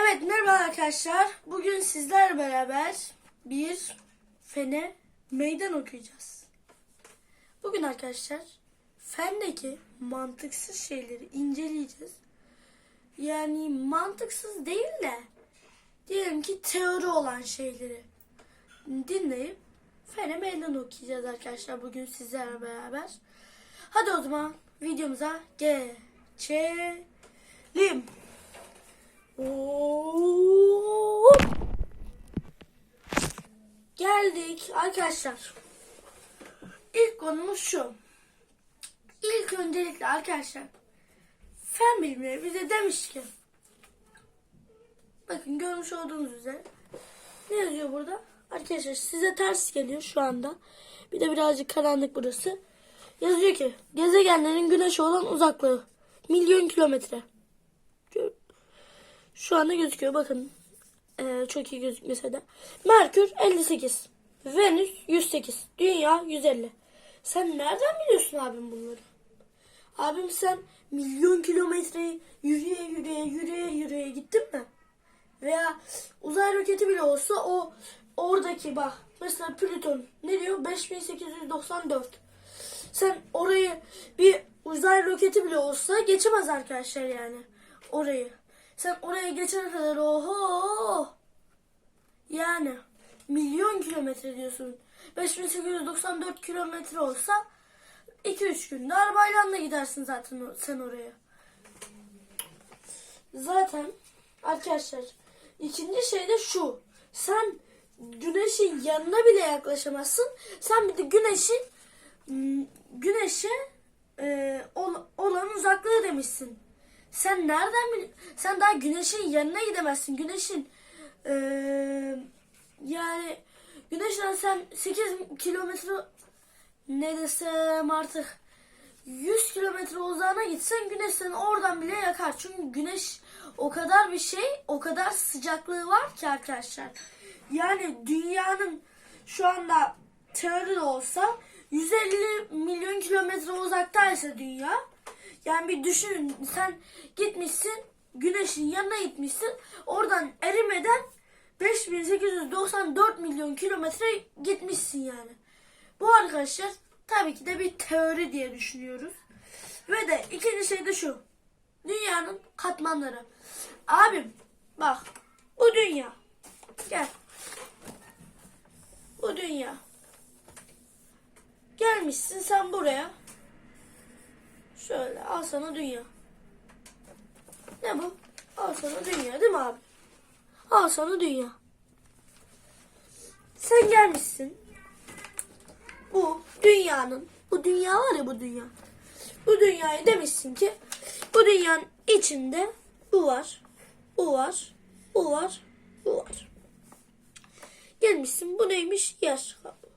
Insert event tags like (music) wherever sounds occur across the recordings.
Evet merhaba arkadaşlar. Bugün sizler beraber bir fene meydan okuyacağız. Bugün arkadaşlar fendeki mantıksız şeyleri inceleyeceğiz. Yani mantıksız değil de diyelim ki teori olan şeyleri dinleyip fene meydan okuyacağız arkadaşlar bugün sizlerle beraber. Hadi o zaman videomuza geçelim. Geldik arkadaşlar. İlk konumuz şu. İlk öncelikle arkadaşlar fen bilimleri bize demiş ki bakın görmüş olduğunuz üzere ne yazıyor burada? Arkadaşlar size ters geliyor şu anda. Bir de birazcık karanlık burası. Yazıyor ki gezegenlerin güneşe olan uzaklığı milyon kilometre. Şu anda gözüküyor bakın. Ee, çok iyi gözükmese de. Merkür 58. Venüs 108. Dünya 150. Sen nereden biliyorsun abim bunları? Abim sen milyon kilometreyi yürüye yürüye yürüye yürüye gittin mi? Veya uzay roketi bile olsa o oradaki bak mesela Plüton ne diyor 5894. Sen orayı bir uzay roketi bile olsa geçemez arkadaşlar yani orayı. Sen oraya geçene kadar oho yani milyon kilometre diyorsun. 5894 kilometre olsa 2-3 günde arabayla da gidersin zaten sen oraya. Zaten arkadaşlar ikinci şey de şu. Sen güneşin yanına bile yaklaşamazsın. Sen bir de güneşin güneşe e, ol- olan uzaklığı demişsin. Sen nereden bil Sen daha güneşin yanına gidemezsin. Güneşin e, yani güneşten sen 8 kilometre ne desem artık 100 kilometre uzağına gitsen güneş seni oradan bile yakar. Çünkü güneş o kadar bir şey, o kadar sıcaklığı var ki arkadaşlar. Yani dünyanın şu anda teoride olsa 150 milyon kilometre uzaktaysa dünya. Yani bir düşün sen gitmişsin güneşin yanına gitmişsin. Oradan erimeden 5894 milyon kilometre gitmişsin yani. Bu arkadaşlar tabii ki de bir teori diye düşünüyoruz. Ve de ikinci şey de şu. Dünyanın katmanları. Abim bak bu dünya. Gel. Bu dünya. Gelmişsin sen buraya. Şöyle al sana dünya. Ne bu? Al sana dünya değil mi abi? Al sana dünya. Sen gelmişsin. Bu dünyanın, bu dünya var ya bu dünya. Bu dünyayı demişsin ki bu dünyanın içinde bu var, bu var, bu var, bu var. Gelmişsin bu neymiş? Yer kabı.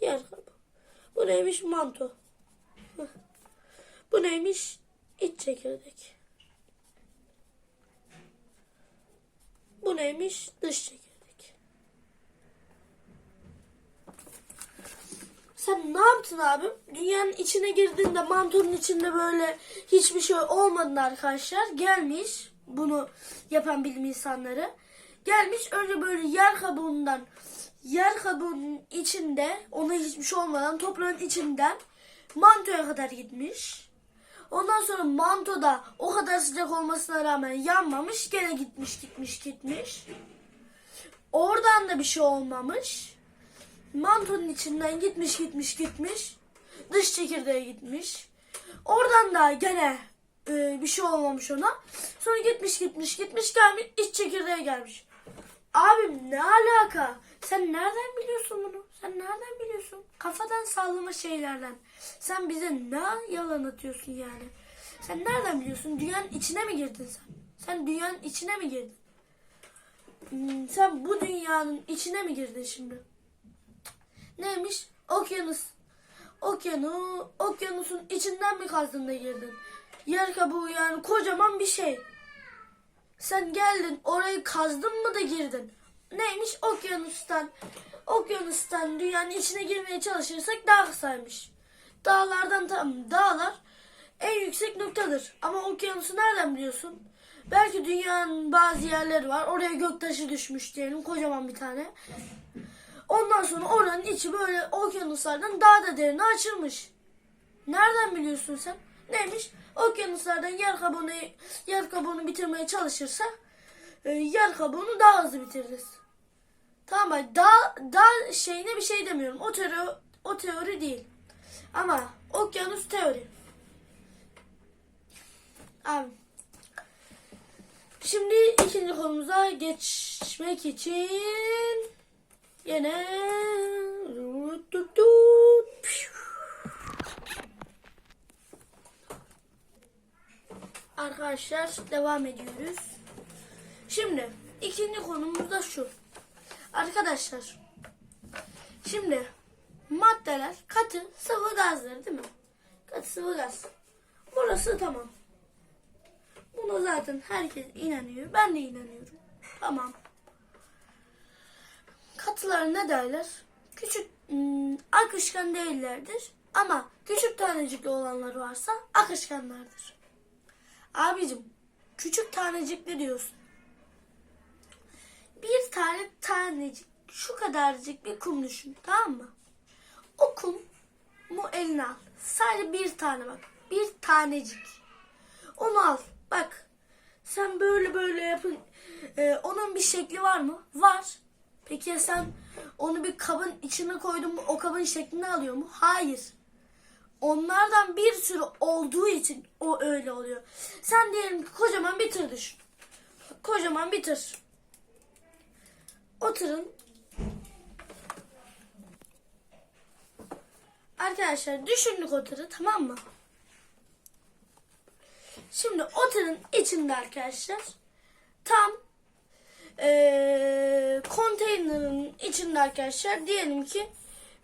Yer kabı. Bu neymiş? Manto. Bu neymiş? İç çekirdek. Bu neymiş? Dış çekirdek. Sen ne yaptın abi? Dünyanın içine girdiğinde mantonun içinde böyle hiçbir şey olmadı arkadaşlar. Gelmiş bunu yapan bilim insanları. Gelmiş önce böyle yer kabuğundan yer kabuğunun içinde ona hiçbir şey olmadan toprağın içinden mantoya kadar gitmiş. Ondan sonra mantoda o kadar sıcak olmasına rağmen yanmamış. Gene gitmiş gitmiş gitmiş. Oradan da bir şey olmamış. Mantonun içinden gitmiş gitmiş gitmiş. Dış çekirdeğe gitmiş. Oradan da gene e, bir şey olmamış ona. Sonra gitmiş gitmiş gitmiş gelmiş iç çekirdeğe gelmiş. Abim ne alaka? Sen nereden biliyorsun bunu? Sen nereden biliyorsun? Kafadan sallama şeylerden. Sen bize ne yalan atıyorsun yani? Sen nereden biliyorsun? Dünyanın içine mi girdin sen? Sen dünyanın içine mi girdin? Hmm, sen bu dünyanın içine mi girdin şimdi? Neymiş? Okyanus. Okyanu, okyanusun içinden mi kazdın da girdin? Yer kabuğu yani kocaman bir şey. Sen geldin orayı kazdın mı da girdin? Neymiş? Okyanustan. Okyanustan dünyanın içine girmeye çalışırsak daha kısaymış. Dağlardan tam dağlar en yüksek noktadır. Ama okyanusu nereden biliyorsun? Belki dünyanın bazı yerleri var. Oraya göktaşı düşmüş diyelim kocaman bir tane. Ondan sonra oranın içi böyle okyanuslardan daha da derine açılmış. Nereden biliyorsun sen? Neymiş? Okyanuslardan yer kabuğunu, yer kabuğunu bitirmeye çalışırsa e, yer kabuğunu daha hızlı bitiririz. Tamam bak daha, daha şeyine bir şey demiyorum. O teori, o teori değil. Ama okyanus teori. Abi. Şimdi ikinci konumuza geçmek için yine Arkadaşlar devam ediyoruz. Şimdi ikinci konumuz da şu. Arkadaşlar şimdi maddeler katı sıvı gazları değil mi? Katı sıvı gaz. Burası tamam. Buna zaten herkes inanıyor. Ben de inanıyorum. Tamam. Katılar ne derler? Küçük ım, akışkan değillerdir. Ama küçük tanecikli olanlar varsa akışkanlardır. Abicim küçük tanecikli diyorsun. Tane tanecik şu kadarcık bir kum düşün tamam mı? O kum mu eline al. Sadece bir tane bak. Bir tanecik. Onu al. Bak. Sen böyle böyle yapın. Ee, onun bir şekli var mı? Var. Peki ya sen onu bir kabın içine koydun mu o kabın şeklini alıyor mu? Hayır. Onlardan bir sürü olduğu için o öyle oluyor. Sen diyelim ki kocaman bir tır düşün. Kocaman bir tır. O tırın Arkadaşlar düşündük o tırı tamam mı? Şimdi o tırın içinde arkadaşlar tam eee konteynerin içinde arkadaşlar diyelim ki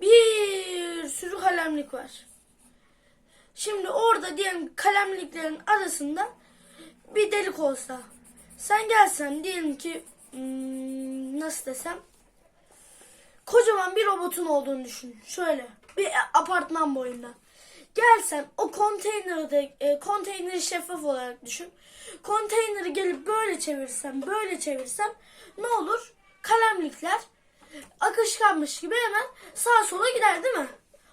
bir sürü kalemlik var. Şimdi orada diyelim kalemliklerin arasında bir delik olsa sen gelsen diyelim ki hmm, nasıl desem kocaman bir robotun olduğunu düşün. Şöyle bir apartman boyunda. Gelsen o konteynerde e, konteyneri şeffaf olarak düşün. Konteyneri gelip böyle çevirsem, böyle çevirsem ne olur? Kalemlikler akışkanmış gibi hemen sağa sola gider değil mi?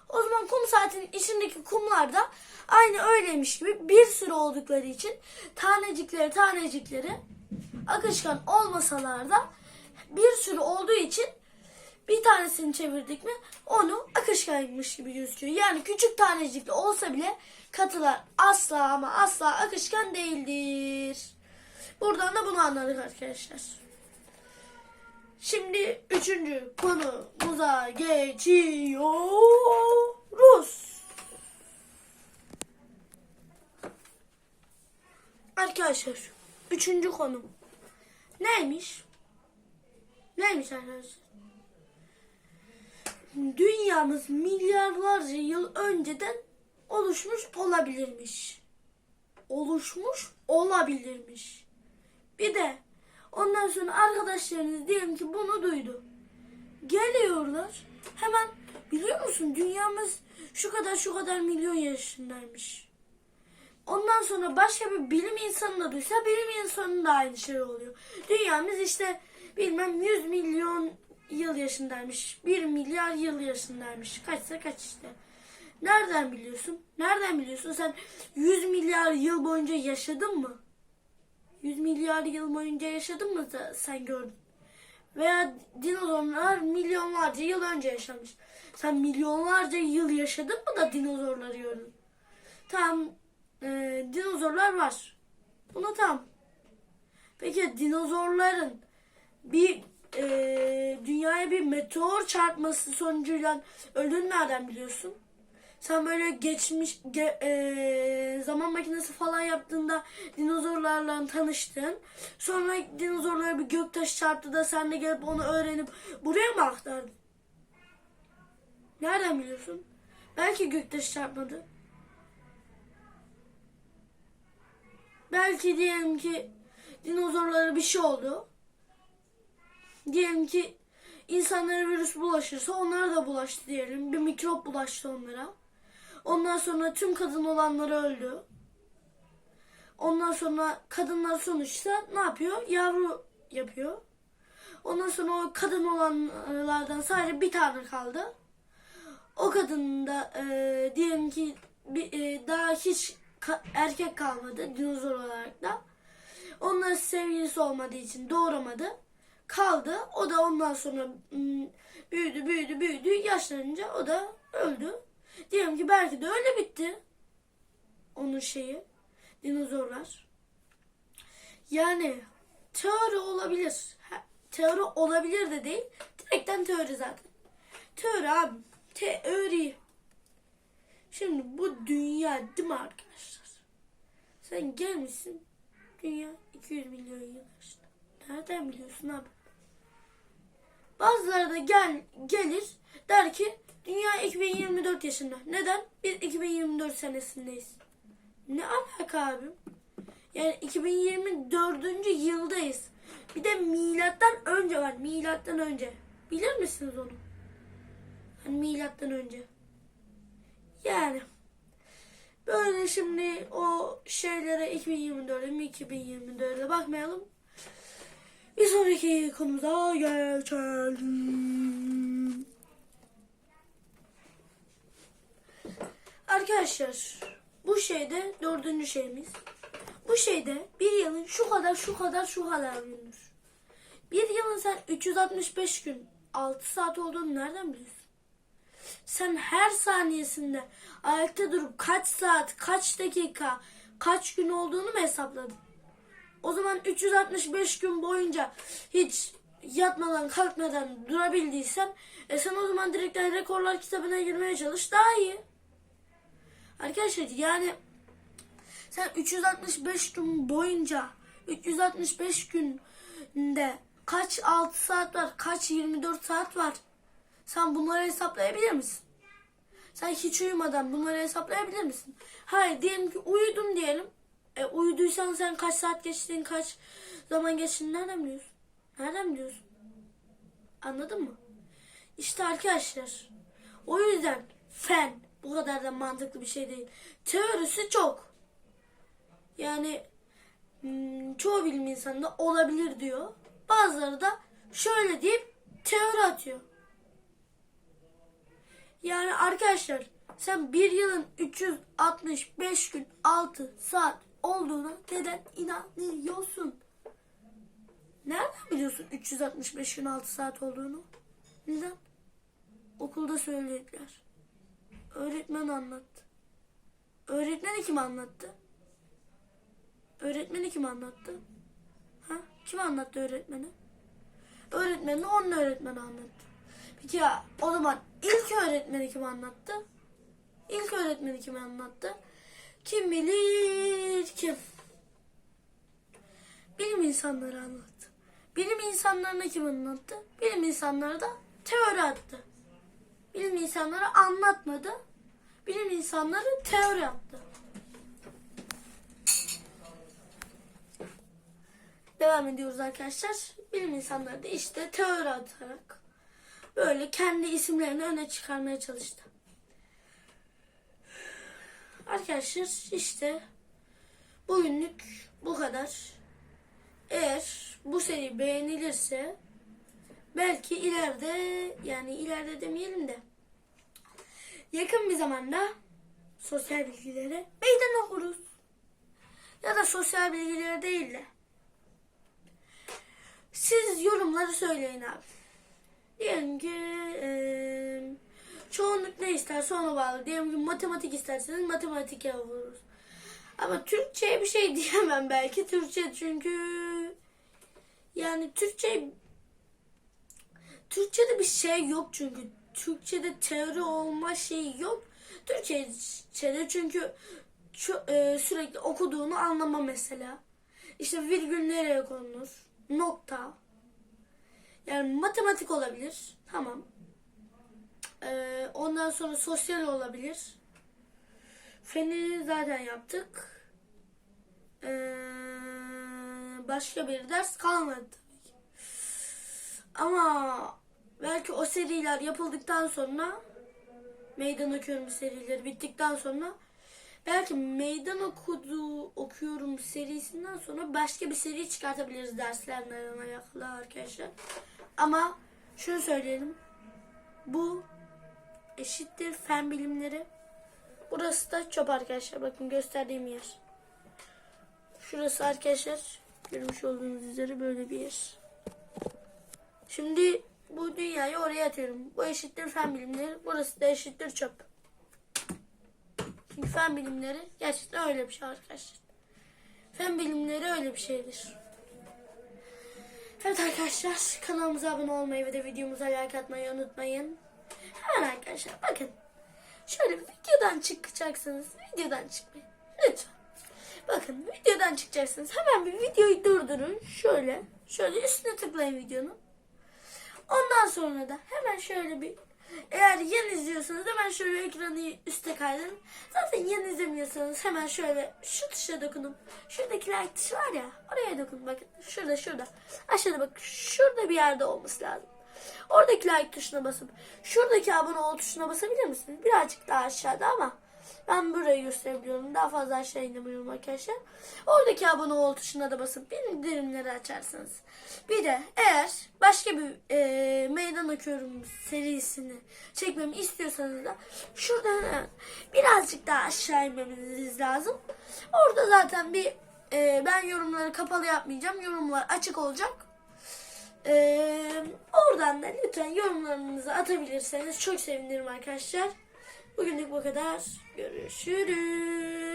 O zaman kum saatinin içindeki kumlar da aynı öyleymiş gibi bir sürü oldukları için tanecikleri tanecikleri akışkan olmasalar da bir sürü olduğu için bir tanesini çevirdik mi onu akışkanmış gibi gözüküyor. Yani küçük tanecikli olsa bile katılar asla ama asla akışkan değildir. Buradan da bunu anladık arkadaşlar. Şimdi üçüncü konumuza geçiyoruz. Arkadaşlar üçüncü konu neymiş? Neymiş arkadaşlar? Dünyamız milyarlarca yıl önceden oluşmuş olabilirmiş. Oluşmuş olabilirmiş. Bir de ondan sonra arkadaşlarınız diyelim ki bunu duydu. Geliyorlar. Hemen biliyor musun dünyamız şu kadar şu kadar milyon yaşındaymış. Ondan sonra başka bir bilim insanı da duysa bilim insanının da aynı şey oluyor. Dünyamız işte bilmem 100 milyon yıl yaşındaymış. 1 milyar yıl yaşındaymış. Kaçsa kaç işte. Nereden biliyorsun? Nereden biliyorsun? Sen 100 milyar yıl boyunca yaşadın mı? 100 milyar yıl boyunca yaşadın mı da sen gördün? Veya dinozorlar milyonlarca yıl önce yaşamış. Sen milyonlarca yıl yaşadın mı da dinozorları gördün? Tamam, e, dinozorlar var. Buna tamam. Peki dinozorların bir e, dünyaya bir meteor çarpması sonucuyla öldüğünü nereden biliyorsun? Sen böyle geçmiş ge, e, zaman makinesi falan yaptığında dinozorlarla tanıştın. Sonra dinozorlara bir göktaşı çarptı da sen de gelip onu öğrenip buraya mı aktardın? Nereden biliyorsun? Belki göktaşı çarpmadı. Belki diyelim ki dinozorlara bir şey oldu. Diyelim ki insanlara virüs bulaşırsa onlara da bulaştı diyelim. Bir mikrop bulaştı onlara. Ondan sonra tüm kadın olanları öldü. Ondan sonra kadınlar sonuçta ne yapıyor? Yavru yapıyor. Ondan sonra o kadın olanlardan sadece bir tane kaldı. O kadının da e, diyelim ki bir, e, daha hiç ka- erkek kalmadı dinozor olarak da. Onların sevgilisi olmadığı için doğuramadı. Kaldı. O da ondan sonra mm, büyüdü büyüdü büyüdü. Yaşlanınca o da öldü. Diyelim ki belki de öyle bitti. Onun şeyi. Dinozorlar. Yani teori olabilir. Teori olabilir de değil. Direkten teori zaten. Teori abi. Teori. Şimdi bu dünya değil mi arkadaşlar? Sen gelmişsin. Dünya 200 milyon yıl yaşında. Nereden biliyorsun abi? Bazıları da gel, gelir der ki dünya 2024 yaşında. Neden? Biz 2024 senesindeyiz. Ne alaka abi? Yani 2024. yıldayız. Bir de milattan önce var. Milattan önce. Bilir misiniz onu? Hani milattan önce. Yani böyle şimdi o şeylere 2024'e mi 2024'e bakmayalım. Bir sonraki konumuza geçelim. Arkadaşlar bu şeyde dördüncü şeyimiz. Bu şeyde bir yılın şu kadar şu kadar şu kadar gündür. Bir yılın sen 365 gün 6 saat olduğunu nereden biliyorsun? Sen her saniyesinde ayakta durup kaç saat, kaç dakika, kaç gün olduğunu mu hesapladın? O zaman 365 gün boyunca hiç yatmadan kalkmadan durabildiysen e sen o zaman direkten rekorlar kitabına girmeye çalış daha iyi. Arkadaşlar yani sen 365 gün boyunca 365 günde kaç 6 saat var, kaç 24 saat var? Sen bunları hesaplayabilir misin? Sen hiç uyumadan bunları hesaplayabilir misin? Hayır diyelim ki uyudun diyelim. E, uyuduysan sen kaç saat geçtiğin, kaç zaman geçtiğini nereden biliyorsun? Nereden biliyorsun? Anladın mı? İşte arkadaşlar. O yüzden fen bu kadar da mantıklı bir şey değil. Teorisi çok. Yani hmm, çoğu bilim insanı da olabilir diyor. Bazıları da şöyle deyip teori atıyor. Yani arkadaşlar sen bir yılın 365 gün 6 saat olduğuna neden inanıyorsun? Nereden biliyorsun 365 gün 6 saat olduğunu? Neden? Okulda söylediler. Öğretmen anlattı. Öğretmeni kim anlattı? Öğretmeni kim anlattı? Ha? Kim anlattı öğretmeni? Öğretmeni onun öğretmeni anlattı. Peki ya o zaman ilk öğretmeni kim anlattı? İlk öğretmeni kim anlattı? Kim bilir kim? Bilim insanları anlattı. Bilim insanlarına kim anlattı? Bilim insanları da teori attı. Bilim insanları anlatmadı. Bilim insanları teori attı. Devam ediyoruz arkadaşlar. Bilim insanları da işte teori atarak böyle kendi isimlerini öne çıkarmaya çalıştı. Arkadaşlar işte bugünlük bu kadar. Eğer bu seri beğenilirse belki ileride yani ileride demeyelim de yakın bir zamanda sosyal bilgilere meydan okuruz. Ya da sosyal bilgilere değil de siz yorumları söyleyin abi. Diyelim ki eee çoğunluk ne isterse ona bağlı. Diyelim ki matematik isterseniz matematik yapıyoruz. Ama Türkçe'ye bir şey (laughs) diyemem belki. Türkçe çünkü yani Türkçe Türkçe'de bir şey yok çünkü. Türkçe'de teori olma şeyi yok. Türkçe'de çünkü e, sürekli okuduğunu anlama mesela. İşte virgül nereye konulur? Nokta. Yani matematik olabilir. Tamam. Ee, ondan sonra sosyal olabilir. Feni zaten yaptık. Ee, başka bir ders kalmadı. Ama belki o seriler yapıldıktan sonra meydan okuyorum serileri bittikten sonra belki meydan okudu okuyorum serisinden sonra başka bir seri çıkartabiliriz derslerle alakalı arkadaşlar. Ama şunu söyleyelim. Bu eşittir fen bilimleri. Burası da çöp arkadaşlar. Bakın gösterdiğim yer. Şurası arkadaşlar görmüş olduğunuz üzere böyle bir yer. Şimdi bu dünyayı oraya atıyorum. Bu eşittir fen bilimleri. Burası da eşittir çöp. Çünkü fen bilimleri gerçekten öyle bir şey arkadaşlar. Fen bilimleri öyle bir şeydir. Evet arkadaşlar kanalımıza abone olmayı ve de videomuza like atmayı unutmayın. Hemen arkadaşlar bakın. Şöyle videodan çıkacaksınız. Videodan çıkmayın. Lütfen. Bakın videodan çıkacaksınız. Hemen bir videoyu durdurun. Şöyle. Şöyle üstüne tıklayın videonun. Ondan sonra da hemen şöyle bir eğer yeni izliyorsanız hemen şöyle ekranı üste kaydırın. Zaten yeni izlemiyorsanız hemen şöyle şu tuşa dokunun. Şuradaki like tuşu var ya oraya dokun bakın. Şurada şurada. Aşağıda bak şurada bir yerde olması lazım. Oradaki like tuşuna basıp şuradaki abone ol tuşuna basabilir misiniz? Birazcık daha aşağıda ama ben burayı gösterebiliyorum. Daha fazla aşağı inemiyorum arkadaşlar. Oradaki abone ol tuşuna da basıp bildirimleri açarsınız. Bir de eğer başka bir e, meydan okuyorum serisini çekmemi istiyorsanız da şuradan birazcık daha aşağı inmeniz lazım. Orada zaten bir e, ben yorumları kapalı yapmayacağım. Yorumlar açık olacak. Ee, oradan da lütfen yorumlarınızı atabilirseniz çok sevinirim arkadaşlar. Bugünlük bu kadar. Görüşürüz.